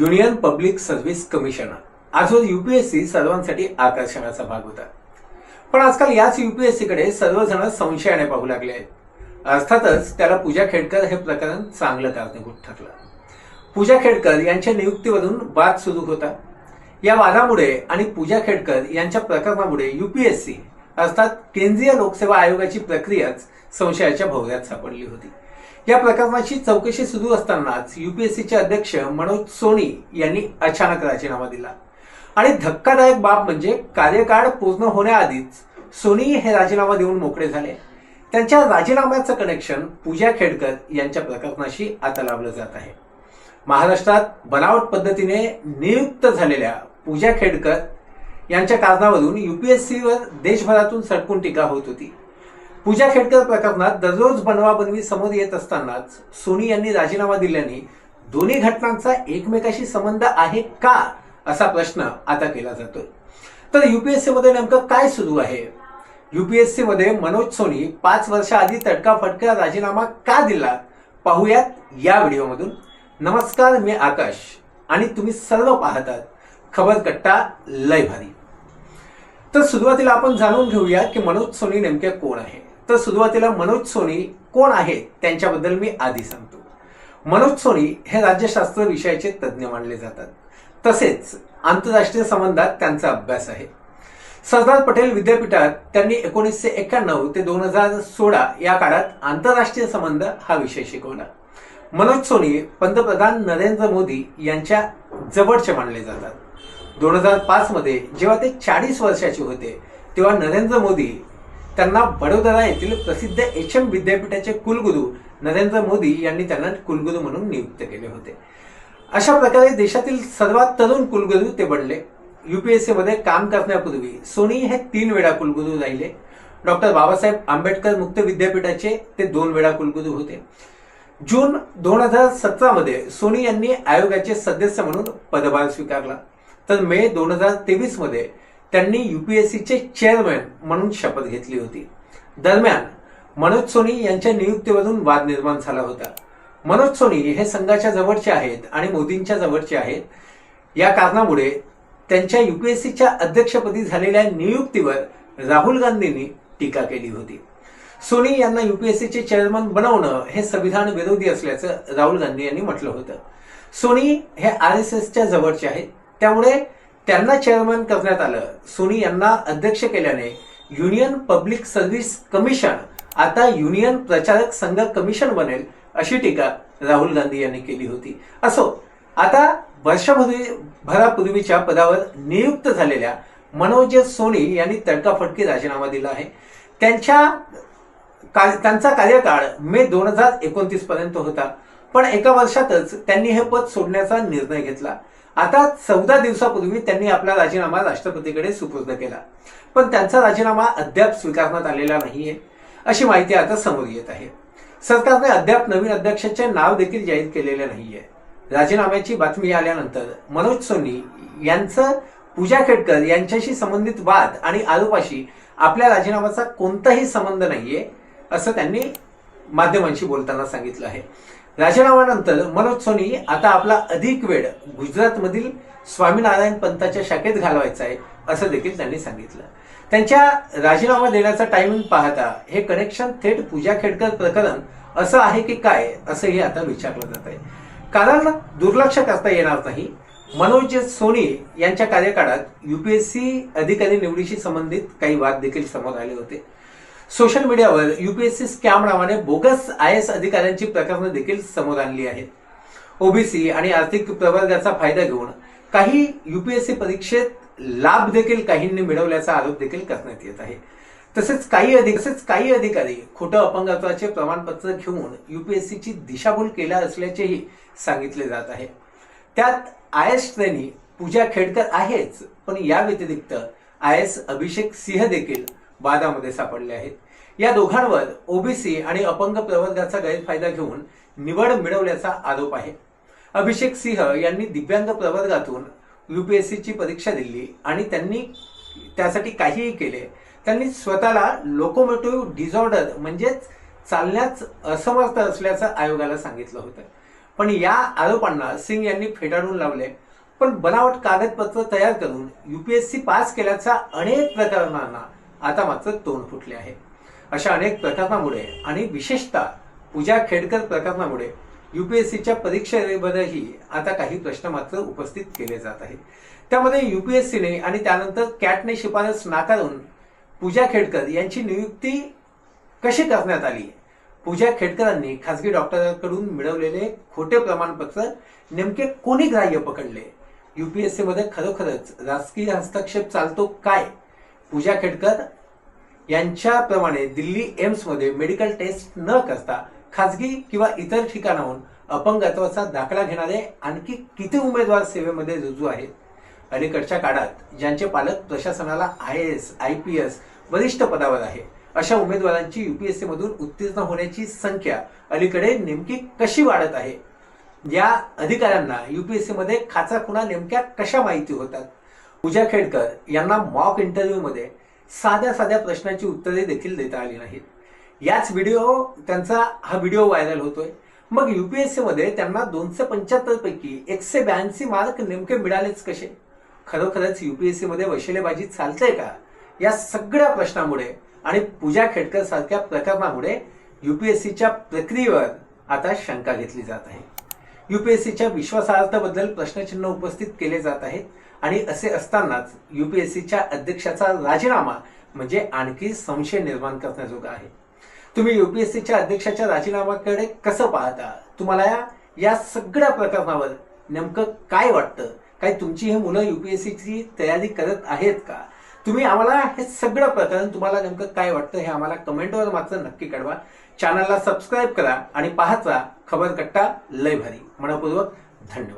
Union public service commission आजवर UPSC सर्वांसाठी आकर्षणाचा भाग होता. पण आजकाल याच युपीएससीकडे सर्वजण संशयाने पाहू लागले आहेत. अर्थातच त्याला पूजा खेडकर हे प्रकरण चांगलं कारणीभूत ठरलं. पूजा खेडकर यांच्या नियुक्तीवरून वाद सुरू होता. या वादामुळे आणि पूजा खेडकर यांच्या प्रकरणामुळे युपीएससी अर्थात केंद्रीय लोकसेवा आयोगाची प्रक्रियाच संशयाच्या भोवऱ्यात सापडली होती. या प्रकरणाची चौकशी सुरू असतानाच युपीएससीचे अध्यक्ष मनोज सोनी यांनी अचानक राजीनामा दिला. आणि धक्कादायक बाब म्हणजे कार्यकाळ पूर्ण होण्याआधीच सोनी हे राजीनामा देऊन मोकळे झाले. त्यांच्या राजीनाम्याचं कनेक्शन पूजा खेडकर यांच्या प्रकरणाशी आता लावलं जात आहे. महाराष्ट्रात बनावट पद्धतीने नियुक्त झालेल्या पूजा खेडकर यांच्या कारणावरून युपीएससीवर देशभरातून सडकून टीका होत होती. पूजा खेडकर प्रकरणात दररोज बनवाबनवी समोर येत असतानाच सोनी यांनी राजीनामा दिल्याने दोन्ही घटनांचा एकमेकाशी संबंध आहे का असा प्रश्न आता केला जातोय. तर युपीएससी मध्ये नेमकं काय सुरू आहे? युपीएससी मध्ये मनोज सोनी पाच वर्षाआधी तडकाफटका राजीनामा का दिला? पाहूयात या व्हिडिओमधून. नमस्कार मी आकाश आणि तुम्ही सर्व पाहतात खबर कट्टा लय भारी तर सुरुवातीला आपण जाणून घेऊया की मनोज सोनी नेमके कोण आहे. तर सुरुवातीला मनोज सोनी कोण आहे त्यांच्याबद्दल मी आधी सांगतो. मनोज सोनी हे राज्यशास्त्र विषयाचे तज्ज्ञ मानले जातात. तसेच आंतरराष्ट्रीय संबंधात त्यांचा अभ्यास आहे. सरदार पटेल विद्यापीठात त्यांनी एकोणीसशे एक्क्याण्णव ते दोन हजार सोळा या काळात आंतरराष्ट्रीय संबंध हा विषय शिकवला. मनोज सोनी पंतप्रधान नरेंद्र मोदी यांच्या जवळचे मानले जातात. दोन हजार पाच मध्ये जेव्हा ते चाळीस वर्षाचे होते तेव्हा नरेंद्र मोदी त्यांना बडोदरा येथील प्रसिद्ध एच एम विद्यापीठाचे कुलगुरू नरेंद्र मोदी यांनी त्यांना कुलगुरू म्हणून नियुक्त केले होते. अशा प्रकारे देशातील सर्वात तरुण कुलगुरू ते बनले. युपीएससी मध्ये काम करण्यापूर्वी सोनी हे तीन वेळा कुलगुरू राहिले. डॉक्टर बाबासाहेब आंबेडकर मुक्त विद्यापीठाचे ते दोन वेळा कुलगुरू होते. जून दोन हजार सतरा मध्ये सोनी यांनी आयोगाचे सदस्य म्हणून पदभार स्वीकारला. तर मे दोन हजार तेवीसमध्ये त्यांनी युपीएससीचे चेअरमॅन म्हणून शपथ घेतली होती. दरम्यान मनोज सोनी यांच्या नियुक्तीवरून वाद निर्माण झाला होता. मनोज सोनी हे संघाच्या जवळचे आहेत आणि मोदींच्या जवळचे आहेत. या कारणामुळे त्यांच्या युपीएससीच्या अध्यक्षपदी झालेल्या नियुक्तीवर राहुल गांधींनी टीका केली होती. सोनी यांना युपीएससीचे चेअरमन बनवणं हे संविधान विरोधी असल्याचं राहुल गांधी यांनी म्हटलं होतं. सोनी हे आर एस एसच्या जवळचे आहेत. त्यामुळे त्यांना चेअरमन करण्यात आलं. सोनी यांना अध्यक्ष केल्याने युनियन पब्लिक सर्व्हिस कमिशन आता युनियन प्रचारक संघ कमिशन बनेल अशी टीका राहुल गांधी यांनी केली होती. असो आता वर्षभरी भरापूर्वीच्या पदावर नियुक्त झालेल्या मनोज सोनी यांनी तडकाफडकी राजीनामा दिला आहे. त्यांच्या त्यांचा कार्यकाळ मे दोन हजार एकोणतीस पर्यंत होता. पण एका वर्षातच त्यांनी हे पद सोडण्याचा निर्णय घेतला. आता चौदा दिवसापूर्वी त्यांनी आपला राजीनामा राष्ट्रपतीकडे सुपूर्द केला. पण त्यांचा राजीनामा अद्याप स्वीकारण्यात आलेला नाहीये अशी माहिती आता समोर येत आहे. सरकारने अद्याप नवीन अध्यक्षाचे नाव देखील जाहीर केलेले नाहीये. राजीनाम्याची बातमी आल्यानंतर मनोज सोनी यांचं पूजा खेडकर यांच्याशी संबंधित वाद आणि आरोपाशी आपल्या राजीनाम्याचा कोणताही संबंध नाहीये असं त्यांनी माध्यमांशी बोलताना सांगितलं आहे. राजीनाम्यानंतर मनोज सोनी आता आपला अधिक वेळ गुजरातमधील स्वामीनारायण पंथाच्या शाखेत घालवायचा आहे असं देखील त्यांनी सांगितलं. त्यांच्या राजीनामा देण्याचा टायमिंग पाहता हे कनेक्शन थेट पूजा खेडकर प्रकरण असं आहे की काय असंही आता विचारलं जात आहे. कारण दुर्लक्ष करता येणार नाही. मनोज सोनी यांच्या कार्यकाळात युपीएससी अधिकारी निवडीशी संबंधित काही वाद देखील समोर आले होते. सोशल मीडियावर युपीएससी स्कॅम नावाने बोगस आय एस अधिकाऱ्यांची प्रकरणं देखील समोर आणली आहेत. ओबीसी आणि आर्थिक प्रवर्गाचा फायदा घेऊन काही युपीएससी परीक्षेत लाभ देखील काहींनी मिळवल्याचा आरोप देखील करण्यात येत आहे. तसेच काही अधिक तसेच काही अधिकारी खोटं अपंगत्वाचे प्रमाणपत्र घेऊन युपीएससीची दिशाभूल केल्या असल्याचेही सांगितले जात आहे. त्यात I S trainee Puja Khedkar आहेच पण या व्यतिरिक्त आय एस अभिषेक सिंह देखील वादामध्ये सापडले आहेत. या दोघांवर ओबीसी आणि अपंग प्रवर्गाचा गैरफायदा घेऊन निवड मिळवल्याचा आरोप आहे. अभिषेक सिंह यांनी दिव्यांग प्रवर्गातून युपीएससीची परीक्षा दिली आणि त्यांनी त्यासाठी काहीही केले. त्यांनी स्वतःला लोकोमोटिव्ह डिझॉर्डर म्हणजेच चालण्यास असमर्थ असल्याचं आयोगाला सांगितलं होतं. पण या आरोपांना सिंग यांनी फेटाळून लावले. पण बनावट कागदपत्र तयार करून युपीएससी पास केल्याचा अनेक प्रकरणांना आता मात्र तोंड फुटले आहे. अशा अनेक प्रकरणामुळे आणि विशेषतः पूजा खेडकर प्रकरणामुळे युपीएससीच्या परीक्षेबद्दलही आता काही प्रश्न मात्र उपस्थित केले जात आहेत. त्यामध्ये युपीएससीने आणि त्यानंतर कॅटने शिफारस नाकारून पूजा खेडकर यांची नियुक्ती कशी करण्यात आली? पूजा खेडकरांनी खासगी डॉक्टरांकडून मिळवलेले खोटे प्रमाणपत्र नेमके कोणी ग्राह्य पकडले? युपीएससीमध्ये खरोखरच राजकीय हस्तक्षेप चालतो काय? पूजा खेडकर यांच्याप्रमाणे दिल्ली एम्समध्ये मेडिकल टेस्ट न करता खाजगी किंवा इतर ठिकाणाहून अपंगत्वाचा दाखला घेणारे आणखी किती उमेदवार सेवेमध्ये रुजू आहेत? अलीकडच्या काळात ज्यांचे पालक प्रशासनाला I S I P S वरिष्ठ पदावर आहे अशा उमेदवारांची युपीएससी मधून उत्तीर्ण होण्याची संख्या अलीकडे नेमकी कशी वाढत आहे? या अधिकाऱ्यांना युपीएससी मध्ये खाचा खुणा नेमक्या कशा माहिती होतात? पूजा खेडकर यांना मॉक इंटरव्ह्यू मध्ये साध्या साध्या प्रश्नांची उत्तरे देखील देता आली नाहीत. याच व्हिडिओ त्यांचा हा व्हिडिओ व्हायरल होतोय. मग युपीएससी मध्ये त्यांना दोनशे पंच्याहत्तर पैकी एकशे ब्याऐंशी मार्क नेमके मिळालेच कसे? खरोखरच युपीएससी मध्ये वशिलेबाजी चालते का? या सगळ्या प्रश्नामुळे आणि पूजा खेडकर सारख्या प्रकरणामुळे युपीएससीच्या प्रक्रियेवर आता शंका घेतली जात आहे. युपीएससीच्या विश्वासार्हतेबद्दल प्रश्नचिन्ह उपस्थित केले जात आहेत. आणि असे असतानाच युपीएससीच्या अध्यक्षाचा राजीनामा म्हणजे आणखी संशय निर्माण करण्याजोगा आहे. तुम्ही युपीएससीच्या अध्यक्षाच्या राजीनाम्याकडे कसं पाहता? तुम्हाला या- या सगळ्या प्रकरणावर नेमकं काय वाटतं? काय तुमची ही मुलं युपीएससीची तयारी करत आहेत का? तुम्ही आम्हाला हे सगळं प्रकरण तुम्हाला नेमकं काय वाटतं हे आम्हाला कमेंटवर मात्र नक्की कळवा. चॅनलला सबस्क्राईब करा आणि पाहत राहा. खबर कट्टा लय भारी मनपूर्वक धन्यवाद.